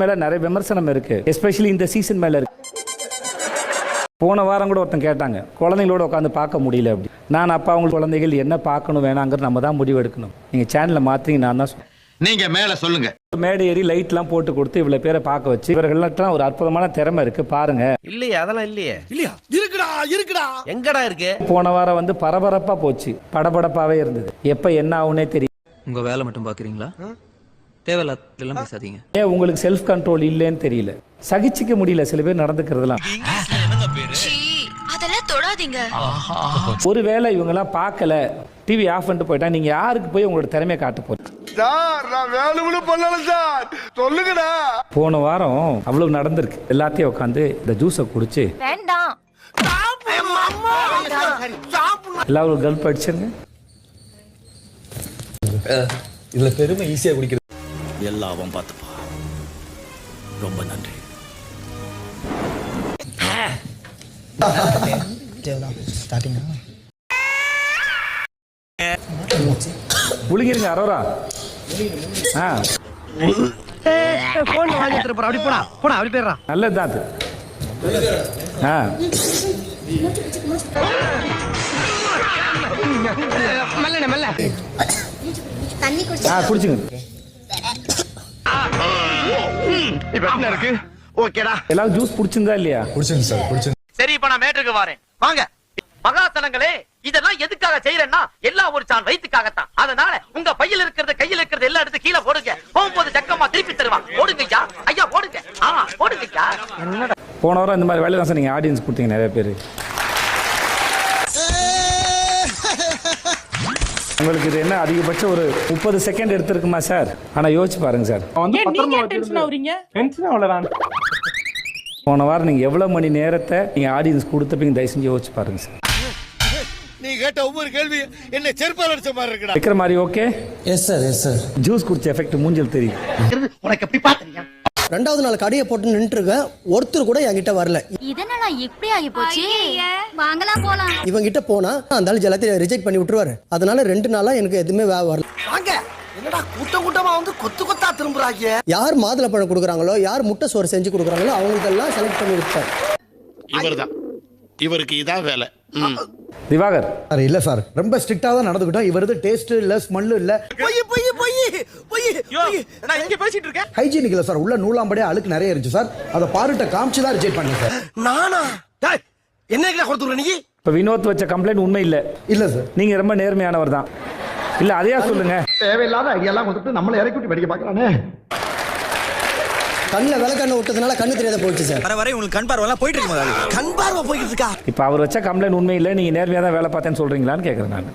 மேல நிறைய விமர்சனம் இருக்கு. எஸ்பெஷலி இந்த சீசன் மேல இருக்கு. போன வாரம் கூட ஒருத்தன் கேட்டாங்க குழந்தைங்களோட உட்காந்து பார்க்க முடியல அப்படி. நான் அப்பா அவங்க குழந்தைகள் என்ன பார்க்கணும் வேணாங்கிறது நம்ம தான் முடிவு எடுக்கணும். நீங்க சேனலை மாத்தி நான் தான். நீங்க மேல சொல்லுங்க. மேடை ஏறி லைட்லாம் போட்டு கொடுத்து இவ்வளவு பேரை பார்க்க வச்சு இவர்கள்லாம் ஒரு அற்புதமான திறமை இருக்கு பாருங்க. இல்லையே அதெல்லாம் இல்லையே. இல்லையா? இருக்குடா இருக்குடா. எங்கடா இருக்கு? போன வாரம் வந்து பரபரப்பா போச்சு படபடப்பாவே இருந்தது. எப்ப என்ன ஆகுனே தெரியும் உங்க வேலை மட்டும் பாக்குறீங்களா? தேவையில்லாம் பேசாதீங்க. ஏன் உங்களுக்கு செல்ஃப் கண்ட்ரோல் இல்லைன்னு தெரியல. சகிச்சிக்க முடியல சில பேர் நடந்துக்கிறதுலாம். அதெல்லாம் தொடாதீங்க. ஒருவேளை இவங்கெல்லாம் பார்க்கல டிவி ஆஃப் பண்ணிட்டு போயிட்டா நீங்க யாருக்கு போய் உங்களோட திறமையை காட்ட போறீங்க? சார் நான் வேணும்னு பண்ணல சார். சொல்லுங்கடா. போன வாரம் அவ்வளவு நடந்திருக்கு. எல்லாத்தையும் உட்காந்து இந்த ஜூஸை குடிச்சு வேண்டாம். எல்லாரும் கல்ப் அடிச்சிருங்க இதுல பெருமை ஈஸியா குடிக்கிறது. எல்லாம் அவன் பார்த்துப்பா. ரொம்ப நன்றி. முழுகிருங்க அரோரா. ஆ. போன் வாங்கி போறா அப்படி போடா போடா அப்படி போயிடுறா நல்லதுதான் அது. ஆ. மெல்லண்ணே மெல்ல. ஆ குடிச்சுங்க. இப்ப என்ன இருக்கு? ஓகேடா. எல்லாரும் ஜூஸ் பிடிச்சிருந்தா இல்லையா? குடிச்சுங்க சார் குடிச்சுங்க சரி இப்ப நான் மேட்டுக்கு வரேன். வாங்க. மகாசனங்களே இதெல்லாம் எதுக்காக செய்யறேன்னா எல்லாம் ஒரு சான் வயிற்றுக்காகத்தான் அதனால உங்க பையில இருக்கிறது கையில இருக்கிறது எல்லாம் எடுத்து கீழே போடுங்க. போகும்போது சக்கமா திருப்பி தருவான் போடுங்க ஐயா போடுங்க. ஆ போடுங்க ஐயா போன வாரம் இந்த மாதிரி வேலை தான் சார் நீங்கள் ஆடியன்ஸ் கொடுத்தீங்க நிறைய பேர். உங்களுக்கு இது என்ன அதிகபட்சம் ஒரு முப்பது செகண்ட் எடுத்திருக்குமா சார்? ஆனால் யோசிச்சு பாருங்க சார். போன வாரம் நீங்கள் எவ்வளோ மணி நேரத்தை நீங்கள் ஆடியன்ஸ் கொடுத்தப்பீங்க தயவு செஞ்சு யோசிச்சு பாருங்க சார். நீ கேட்ட ஒவ்வொரு கேள்வி என்ன செருப்பால் அடிச்ச மாதிரி இருக்குடா. வைக்கிற மாதிரி okay yes sir yes sir juice குடிச்ச எஃபெக்ட் மூஞ்சல் தெரியும். உனக்கு எப்படி பாத்தீங்க ரெண்டாவது நாள் கடையை போட்டு நின்று இருக்கேன் ஒருத்தர் கூட என்கிட்ட வரல. இதனால இப்படி ஆகி போச்சு வாங்கலாம் போலாம். இவங்கிட்ட போனா அந்த ஆள் எல்லாத்தையும் ரிஜெக்ட் பண்ணி விட்டுருவாரு. அதனால ரெண்டு நாளா எனக்கு எதுவுமே வரல. வாங்க. என்னடா கூட்டம் கூட்டமா வந்து கொத்து கொத்தா திரும்புறாங்க யார் மாதுளை பழம் கொடுக்குறாங்களோ யார் முட்டை சோறு செஞ்சு கொடுக்குறாங்களோ அவங்களுக்கெல்லாம் செலக்ட் பண்ணி விட்டார் இவர்தான். இவருக்கு இதான் வேலை. திவாகர். சார் இல்ல சார். ரொம்ப ஸ்ட்ரிக்டா தான் நடந்துக்கிட்டோம் இவரது டேஸ்ட் இல்ல ஸ்மெல்லு இல்ல. பொய் பொய் பொய் பொய் நான் இங்க பேசிட்டு இருக்கேன் ஹைஜீனிக் இல்ல சார். உள்ள நூலாம்படியே அழுக்கு நிறைய இருந்துச்சு சார். அதை பாருட்ட காமிச்சு தான் ரிஜெக்ட் பண்ணேன் சார். நானா? டேய் என்ன கொடுத்துற நீ? இப்போ வினோத் வச்ச கம்ப்ளைண்ட் உண்மை இல்லை. இல்ல சார். நீங்கள் ரொம்ப நேர்மையானவர் தான். இல்லை அதையா சொல்லுங்க? தேவையில்லாத ஐடியாலாம் கொடுத்துட்டு நம்மளை இறக்கி விட்டு படிக்க பார்க்கறானே கண்ணில் விளக்கண்ணை விட்டதுனால கண்ணு தெரியாத போயிடுச்சு சார். வர வரை உங்களுக்கு கண் பார்வைலாம் போயிட்டு இருக்கு கண் பார்வை போய்கிட்டு இருக்கா? இப்போ அவர் வச்ச கம்ப்ளைண்ட் உண்மை இல்லை நீங்கள் நேர்மையாக தான் வேலை பார்த்தேன்னு சொல்கிறீங்களான்னு கேட்குறேன் நான்.